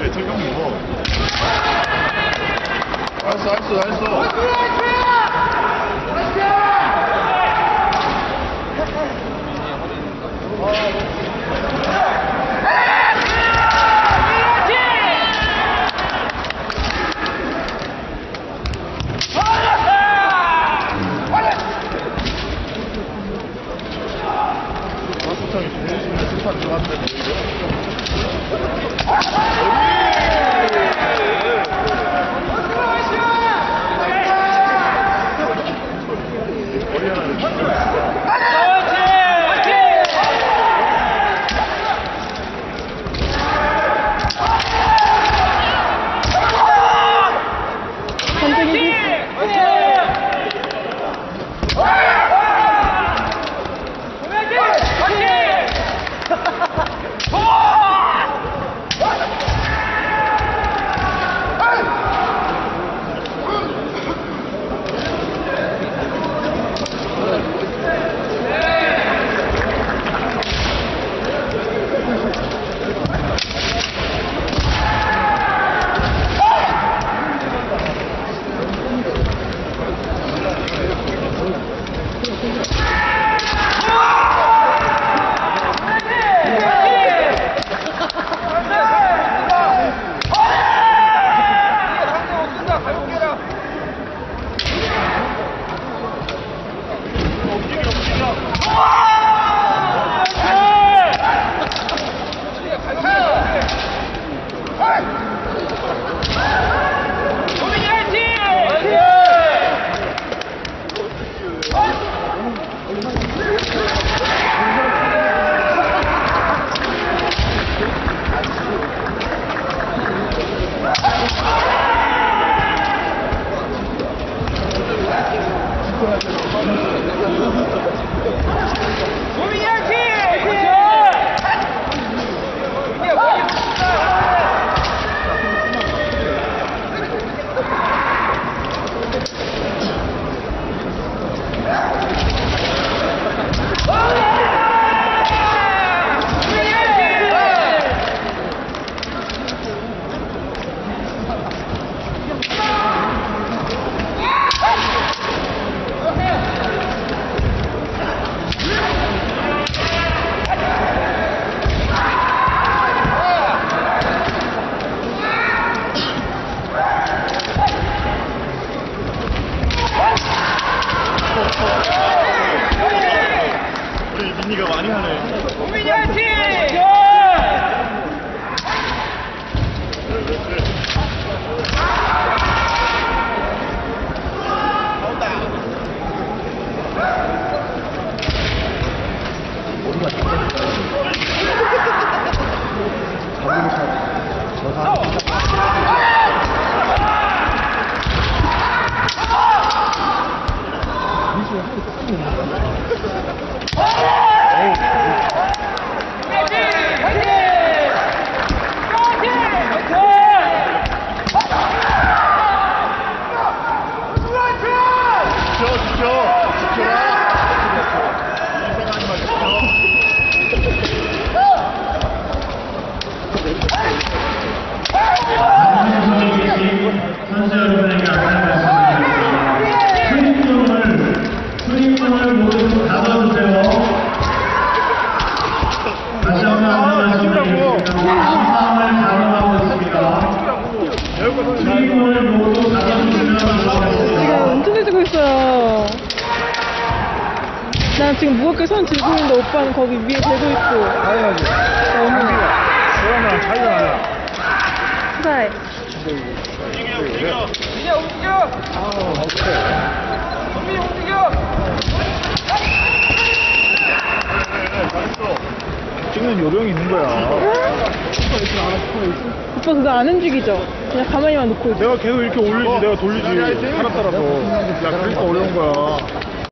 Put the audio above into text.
왜 저기 뭐? 알았어, 알았어, 알았어. 박수창이 중심에 스파 들어갔는데. 많이 하네. 지켜, 지켜, 지켜 라. 감사하겠습니다. 운전해주고 있어요. 난 지금 무겁게 손 들고 있는데 오빠는 거기 위에 대고 있고. 당연하지. 너무 그러면 차이가 나냐? 수사해. 찍는 요령이 있는 거야. 오빠 그거 안 움직이죠? 그냥 가만히만 놓고 있어. 내가 계속 이렇게 올리지, 내가 돌리지. 하나 따라서. 야, 그러니까 어려운 거야.